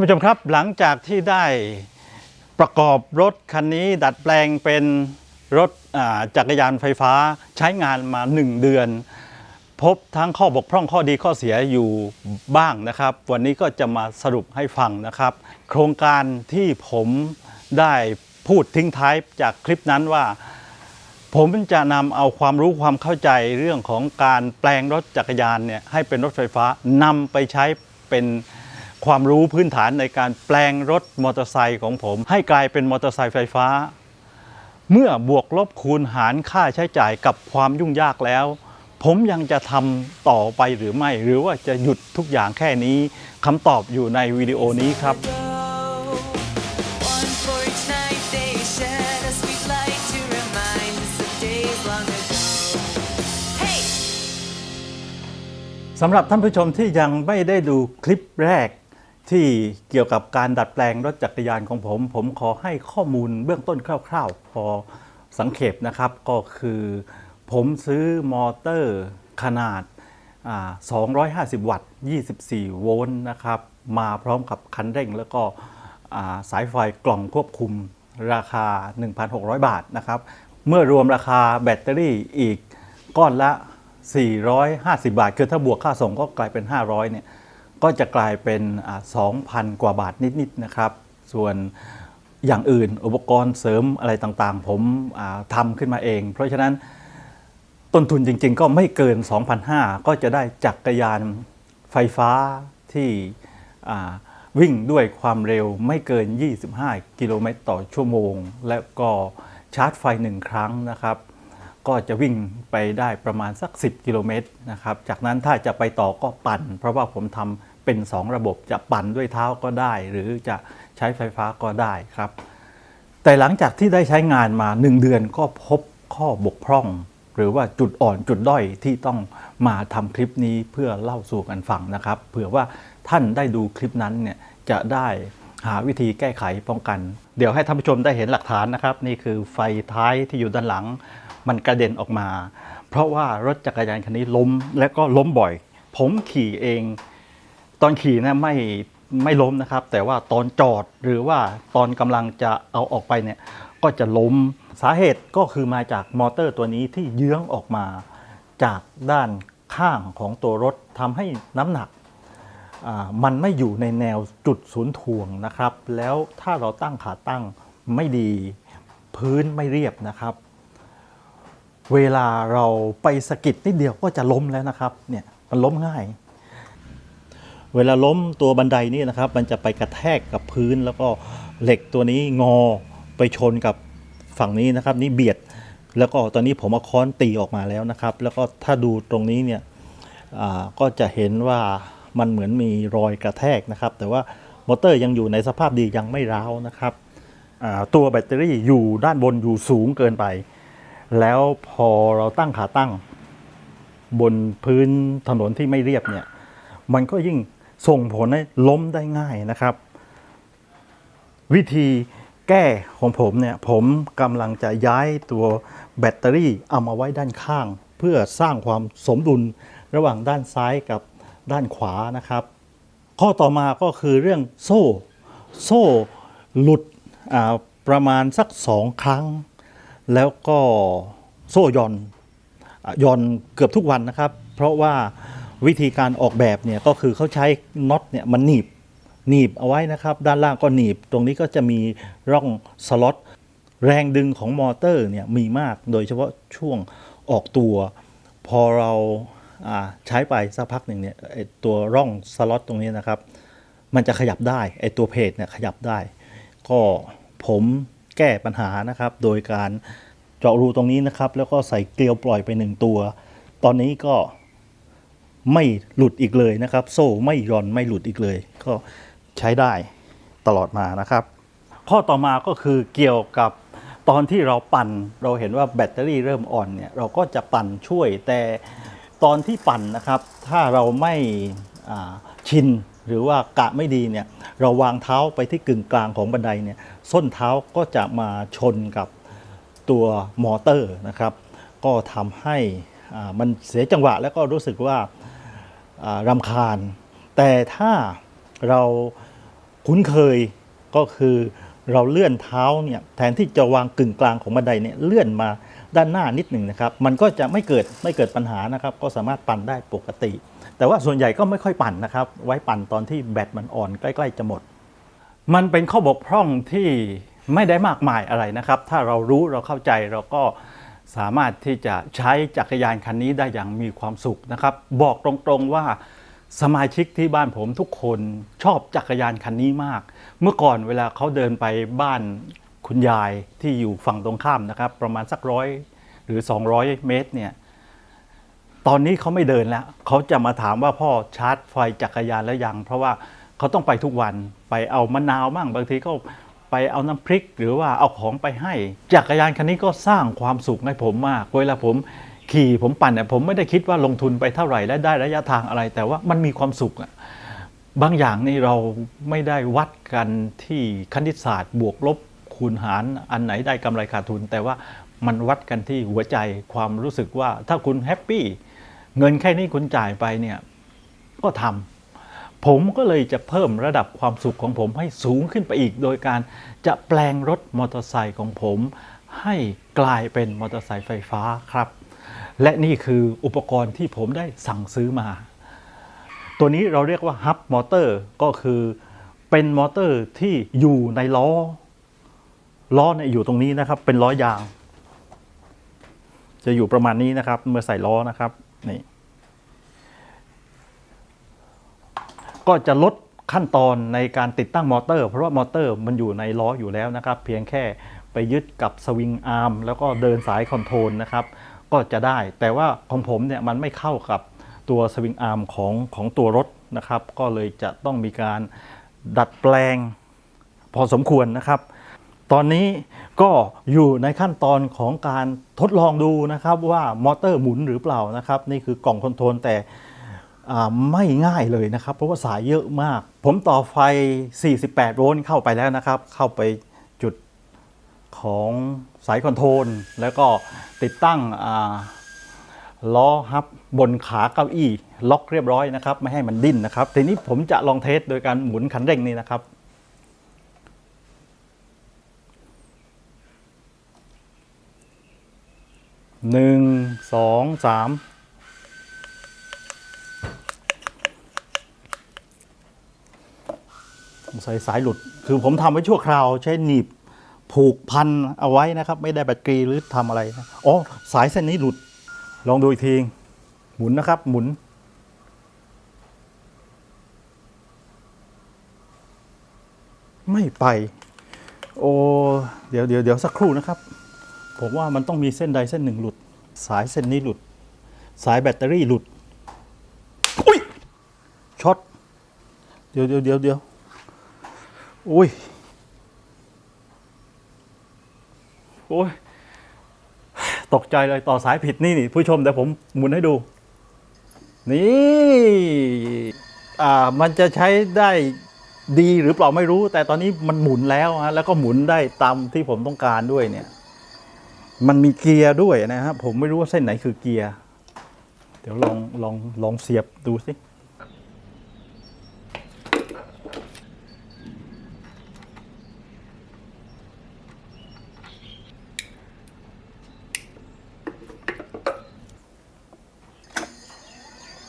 ท่านผู้ชมครับหลังจากที่ได้ประกอบรถคันนี้ดัดแปลงเป็นรถจักรยานไฟฟ้าใช้งานมา 1 เดือน พบทั้งข้อบกพร่องข้อดีข้อเสียอยู่บ้างนะครับ วันนี้ก็จะมาสรุปให้ฟังนะครับ โครงการที่ผมได้พูดทิ้งท้ายจากคลิปนั้นว่า ผมจะนำเอาความรู้ความเข้าใจเรื่องของการแปลงรถจักรยานเนี่ยให้เป็นรถไฟฟ้านำไปใช้เป็น ความรู้พื้นฐานในการแปลงรถมอเตอร์ไซค์ของผม ให้กลายเป็นมอเตอร์ไซค์ไฟฟ้า เมื่อบวกลบคูณหารค่าใช้จ่ายกับความยุ่งยากแล้ว ผมยังจะทำต่อไปหรือไม่ หรือว่าจะหยุดทุกอย่างแค่นี้คำตอบอยู่ในวิดีโอนี้ครับสำหรับท่านผู้ชมที่ยังไม่ได้ดูคลิปแรก ที่เกี่ยวกับการดัดแปลงรถจักรยานของผม ผมขอให้ข้อมูลเบื้องต้นคร่าวๆ พอสังเขปนะครับ ก็คือผมซื้อมอเตอร์ขนาด 250 วัตต์ 24 โวลต์นะครับ มาพร้อมกับคันเร่งแล้วก็สายไฟกล่องควบคุมราคา 1,600 บาทนะครับ เมื่อรวมราคาแบตเตอรี่อีกก้อนละ 450 บาท คือถ้าบวกค่าส่งก็กลายเป็น 500 เนี่ย ก็จะกลายเป็น 2,000 กว่าบาทนิด ๆ นะครับ ส่วนอย่างอื่นอุปกรณ์เสริมอะไรต่างๆ ผมอ่าทำขึ้นมาเอง เพราะฉะนั้นต้นทุนจริง ๆ ก็ไม่เกิน 2,500 ก็จะได้จักรยานไฟฟ้าที่วิ่งด้วยความเร็วไม่เกิน 25 กิโลเมตรต่อชั่วโมง และก็ชาร์จไฟหนึ่งครั้งนะครับ ก็จะวิ่งไปได้ประมาณสัก 10 กิโลเมตรนะครับ จากนั้นถ้าจะไปต่อก็ปั่น เพราะว่าผมทำ เป็น 2 ระบบจะปั่นด้วยเท้าก็ได้ หรือจะใช้ไฟฟ้าก็ได้ครับ แต่หลังจากที่ได้ใช้งานมา 1 เดือนก็พบข้อบกพร่อง หรือว่าจุดอ่อนจุดด้อยที่ต้องมาทำคลิปนี้เพื่อเล่าสู่กันฟังนะครับ เผื่อว่าท่านได้ดูคลิปนั้นเนี่ยจะได้หาวิธีแก้ไขป้องกัน เดี๋ยวให้ท่านผู้ชมได้เห็นหลักฐานนะครับ นี่คือไฟท้ายที่อยู่ด้านหลัง มันกระเด็นออกมา เพราะว่ารถจักรยานคันนี้ล้มและก็ล้มบ่อย ผมขี่เอง ตอนขี่นะไม่ไม่ล้มนะครับ แต่ว่าตอนจอดหรือว่าตอนกำลังจะเอาออกไปเนี่ยก็จะล้มสาเหตุก็คือมาจากมอเตอร์ตัวนี้ที่เยื้องออกมาจากด้านข้างของตัวรถทำให้น้ำหนักมันไม่อยู่ในแนวจุดศูนย์ถ่วงนะครับ แล้วถ้าเราตั้งขาตั้งไม่ดีพื้นไม่เรียบนะครับ เวลาเราไปสะกิดนิดเดียวก็จะล้มแล้วนะครับเนี่ยมันล้มง่าย เวลาล้มตัวบันไดนี่นะครับ มันจะไปกระแทกกับพื้น แล้วก็เหล็กตัวนี้งอไปชนกับฝั่งนี้นะครับ นี่เบียดแล้วก็ตอนนี้ผมเอาค้อนตีออกมาแล้วนะครับ แล้วก็ถ้าดูตรงนี้เนี่ยอ่าก็จะเห็นว่ามันเหมือนมีรอยกระแทกนะครับ แต่ว่ามอเตอร์ยังอยู่ในสภาพดียังไม่ร้าวนะครับอ่าตัวแบตเตอรี่อยู่ด้านบนอยู่สูงเกินไป แล้วพอเราตั้งขาตั้ง บนพื้นถนนที่ไม่เรียบเนี่ย มันก็ยิ่ง ส่งผลให้ล้มได้ง่ายนะครับ วิธีแก้ของผมเนี่ยผมกำลังจะย้ายตัวแบตเตอรี่เอามาไว้ด้านข้าง เพื่อสร้างความสมดุลระหว่างด้านซ้ายกับด้านขวานะครับ ข้อต่อมาก็คือเรื่องโซ่ โซ่หลุดประมาณสักสองครั้ง แล้วก็โซ่ย่อนย่อนเกือบทุกวันนะครับ เพราะว่า วิธีการออกแบบเนี่ยก็คือเขาใช้น็อตเนี่ยมันหนีบหนีบเอาไว้นะครับ ด้านล่างก็หนีบ ตรงนี้ก็จะมีร่องสล็อตแรงดึงของมอเตอร์เนี่ยมีมากโดยเฉพาะช่วงออกตัว พอเราใช้ไปสักพักหนึ่งเนี่ยตัวร่องสล็อตตรงนี้นะครับ มันจะขยับได้ไอตัวเพจเนี่ยขยับได้ ก็ผมแก้ปัญหานะครับ โดยการเจาะรูตรงนี้นะครับ แล้วก็ใส่เกลียวปล่อยไปหนึ่งตัว ตอนนี้ก็ ไม่หลุดอีกเลยนะครับ โซ่ไม่ย่อนไม่หลุดอีกเลย ก็ใช้ได้ตลอดมานะครับ ข้อต่อมาก็คือเกี่ยวกับตอนที่เราปั่นเราเห็นว่าแบตเตอรี่เริ่มอ่อนเนี่ยเราก็จะปั่นช่วยแต่ตอนที่ปั่นนะครับ ถ้าเราไม่ชินหรือว่ากะไม่ดีเนี่ยเราวางเท้าไปที่กึ่งกลางของบันไดเนี่ยส้นเท้าก็จะมาชนกับตัวมอเตอร์นะครับ ก็ทำให้มันเสียจังหวะแล้วก็รู้สึกว่า รำคาญ แต่ถ้าเราคุ้นเคยก็คือเราเลื่อนเท้าเนี่ยแทนที่จะวางกึ่งกลางของบันไดเนี่ยเลื่อนมาด้านหน้านิดหนึ่งนะครับ มันก็จะไม่เกิดไม่เกิดปัญหานะครับ ก็สามารถปั่นได้ปกติ แต่ว่าส่วนใหญ่ก็ไม่ค่อยปั่นนะครับ ไว้ปั่นตอนที่แบตมันอ่อนใกล้ ๆ จะหมด มันเป็นข้อบกพร่องที่ไม่ได้มากมายอะไรนะครับ ถ้าเรารู้เราเข้าใจเราก็ สามารถที่จะใช้จักรยานคันนี้ได้อย่างมีความสุขนะครับ บอกตรงๆว่าสมาชิกที่บ้านผมทุกคนชอบจักรยานคันนี้มาก เมื่อก่อนเวลาเขาเดินไปบ้านคุณยายที่อยู่ฝั่งตรงข้ามนะครับ ประมาณสักร้อยหรือ 200 เมตรเนี่ยตอนนี้เขาไม่เดินแล้ว เขาจะมาถามว่าพ่อชาร์จไฟจักรยานแล้วยัง เพราะว่าเขาต้องไปทุกวันไปเอามะนาวมั่งบางทีก็ ไปเอาน้ำพริก หรือว่าเอาของไปให้ จักรยานคันนี้ก็สร้างความสุขให้ผมมากเวลาผมขี่ผมปั่นเนี่ยผมไม่ได้คิดว่าลงทุนไปเท่าไหร่และได้ระยะทางอะไร แต่ว่ามันมีความสุขอะบางอย่างนี่เราไม่ได้วัดกันที่คณิตศาสตร์ บวกลบคูณหารอันไหนได้กำไรขาดทุน แต่ว่ามันวัดกันที่หัวใจความรู้สึกว่าถ้าคุณแฮปปี้เงินแค่นี้คุณจ่ายไปเนี่ยก็ทำ ผมก็เลยจะเพิ่มระดับความสุขของผมให้สูงขึ้นไปอีก โดยการจะแปลงรถมอเตอร์ไซค์ของผม ให้กลายเป็นมอเตอร์ไซค์ไฟฟ้าครับ และนี่คืออุปกรณ์ที่ผมได้สั่งซื้อมา ตัวนี้เราเรียกว่าฮับมอเตอร์ก็คือเป็นมอเตอร์ที่อยู่ในล้อ ล้อเนี่ยอยู่ตรงนี้นะครับ เป็นล้อยาง จะอยู่ประมาณนี้นะครับ เมื่อใส่ล้อนะครับนี่ ก็จะลดขั้นตอนในการติดตั้งมอเตอร์ เพราะว่ามอเตอร์มันอยู่ในล้ออยู่แล้วนะครับ เพียงแค่ไปยึดกับสวิงอาร์มแล้วก็เดินสายคอนโทรลนะครับ ก็จะได้ แต่ว่าของผมเนี่ยมันไม่เข้ากับตัวสวิงอาร์มของของตัวรถนะครับ ก็เลยจะต้องมีการดัดแปลงพอสมควรนะครับ ตอนนี้ก็อยู่ในขั้นตอนของการทดลองดูนะครับว่ามอเตอร์หมุนหรือเปล่านะครับ นี่คือกล่องคอนโทรลแต่ ไม่ง่ายเลยนะครับ เพราะว่าสายเยอะมาก ผมต่อไฟ 48 โวลต์เข้าไปแล้วนะครับ เข้าไปจุดของสายคอนโทรล แล้วก็ติดตั้งล้อฮับบนขาเก้าอี้ล็อกเรียบร้อยนะครับ ไม่ให้มันดิ้นนะครับ ทีนี้ผมจะลองเทสโดยการหมุนคันเร่งนี่นะครับหนึ่งสองสาม ใส่สายหลุด คือผมทำไว้ชั่วคราว ใช้หนีบผูกพันเอาไว้นะครับ ไม่ได้แบตเตอรี่หรือทำอะไรนะอ๋อสายเส้นนี้หลุด ลองดูอีกทีหมุนนะครับ หมุน ไม่ไป โอ้เดี๋ยวเดี๋ยวเดี๋ยวสักครู่นะครับ ผมว่ามันต้องมีเส้นใดเส้นหนึ่งหลุด สายเส้นนี้หลุด สายแบตเตอรี่หลุด อุ้ยช็อตเดี๋ยวเดี๋ยวเดี๋ยวเดี๋ยว อุ้ยโอ้ยตกใจเลยต่อสายผิดนี่นี่ผู้ชมเดี๋ยวผมหมุนให้ดู นี่อ่ามันจะใช้ได้ดีหรือเปล่าไม่รู้ แต่ตอนนี้มันหมุนแล้วฮะแล้วก็หมุนได้ตามที่ผมต้องการด้วยเนี่ย มันมีเกียร์ด้วยนะครับผมไม่รู้ว่าเส้นไหนคือเกียร์ เดี๋ยวลองลองลองเสียบดูสิ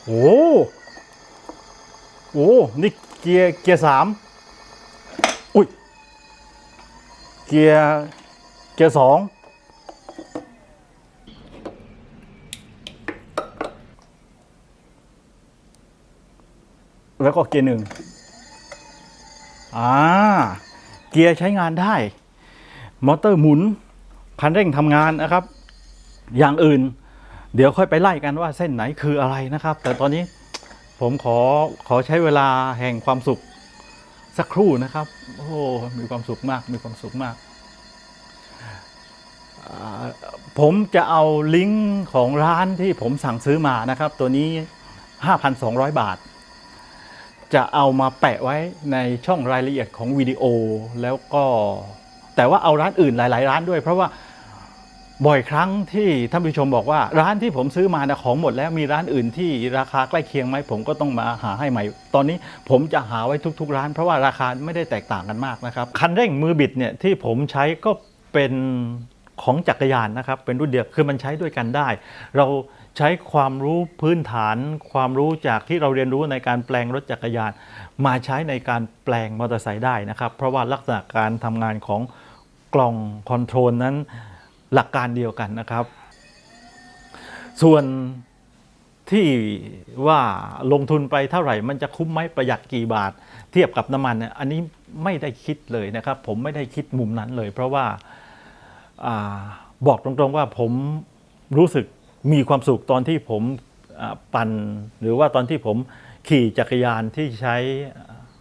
โอ้โห นี่เกียร์เกียร์สามอุ้ย เกียร์เกียร์สองแล้วก็เกียร์หนึ่งอ่า เกียร์ใช้งานได้ มอเตอร์หมุน คันเร่งทำงานนะครับ อย่างอื่น เดี๋ยวค่อยไปไล่กันว่าเส้นไหนคืออะไรนะครับ แต่ตอนนี้ ผมขอขอใช้เวลาแห่งความสุขสักครู่นะครับ โอ้มีความสุขมาก มีความสุขมาก ผมจะเอาลิงก์ของร้านที่ผมสั่งซื้อมานะครับ ตัวนี้ 5,200 บาท จะเอามาแปะไว้ในช่องรายละเอียดของวิดีโอ แล้วก็แต่ว่าเอาร้านอื่นหลาย ๆ ร้านด้วย เพราะว่า บ่อยครั้งที่ท่านผู้ชมบอกว่า ร้านที่ผมซื้อมานะของหมดแล้วมีร้านอื่นที่ราคาใกล้เคียงไหมผมก็ต้องมาหาให้ใหม่ ตอนนี้ผมจะหาไว้ทุก ๆ ร้าน เพราะว่าราคาไม่ได้แตกต่างกันมากนะครับคันเร่งมือบิดเนี่ยที่ผมใช้ก็เป็นของจักรยานนะครับ เป็นรุ่นเดียวคือมันใช้ด้วยกันได้ เราใช้ความรู้พื้นฐาน ความรู้จากที่เราเรียนรู้ในการแปลงรถจักรยาน มาใช้ในการแปลงมอเตอร์ไซค์ได้นะครับ เพราะว่าลักษณะการทำงานของกล่องคอนโทรลนั้น หลักการเดียวกันนะครับ ส่วนที่ว่าลงทุนไปเท่าไหร่ มันจะคุ้มไหมประหยัดกี่บาท เทียบกับน้ำมันเนี่ยอันนี้ไม่ได้คิดเลยนะครับ ผมไม่ได้คิดมุมนั้นเลย เพราะว่าอาบอกตรงๆว่าผมรู้สึกมีความสุขตอนที่ผมปั่น หรือว่าตอนที่ผมขี่จักรยานที่ใช้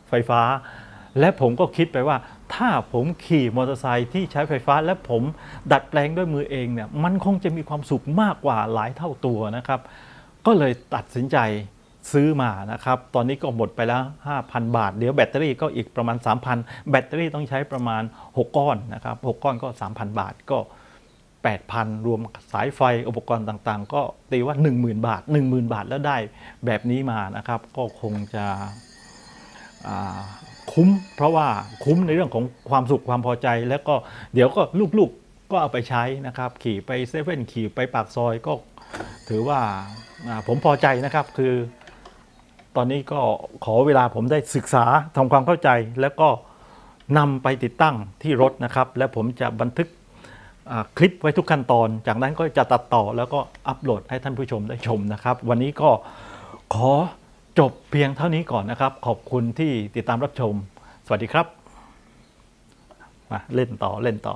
ไฟฟ้า และผมก็คิดไปว่า ถ้าผมขี่มอเตอร์ไซค์ที่ใช้ไฟฟ้า และผมดัดแปลงด้วยมือเองเนี่ยมันคงจะมีความสุขมากกว่าหลายเท่าตัวนะครับ ก็เลยตัดสินใจซื้อมานะครับ ตอนนี้ก็หมดไปแล้ว 5,000 บาท เดี๋ยวแบตเตอรี่ก็อีกประมาณ 3,000 แบตเตอรี่ต้องใช้ประมาณ 6 ก้อนนะครับ 6 ก้อนก็ 3,000 บาทก็ 8,000 รวมสายไฟอุปกรณ์ต่างๆ ก็ตีว่า 10,000 บาท 10,000 บาทแล้วได้แบบนี้มานะครับ ก็คงจะ คุ้ม เพราะว่าคุ้มในเรื่องของความสุขความพอใจ แล้วก็เดี๋ยวก็ลูกๆก็เอาไปใช้นะครับ ขี่ไปเซเว่นขี่ไปปากซอยก็ถือว่าผมพอใจนะครับคือ ตอนนี้ก็ขอเวลาผมได้ศึกษาทำความเข้าใจ แล้วก็นำไปติดตั้งที่รถนะครับ และผมจะบันทึกคลิปไว้ทุกขั้นตอน จากนั้นก็จะตัดต่อแล้วก็อัปโหลดให้ท่านผู้ชมได้ชมนะครับ วันนี้ก็ขอ จบเพียงเท่านี้ก่อนนะครับ ขอบคุณที่ติดตามรับชม สวัสดีครับ มาเล่นต่อเล่นต่อ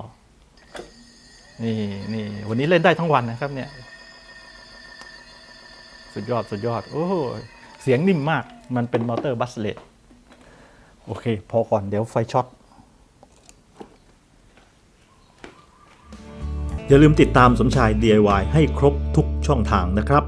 นี่นี่วันนี้เล่นได้ทั้งวันนะครับเนี่ย สุดยอดสุดยอด โอ้เสียงนิ่มมาก มันเป็นมอเตอร์บัสเลตโอเค พอก่อนเดี๋ยวไฟช็อต อย่าลืมติดตามสมชาย DIY ให้ครบทุกช่องทางนะครับ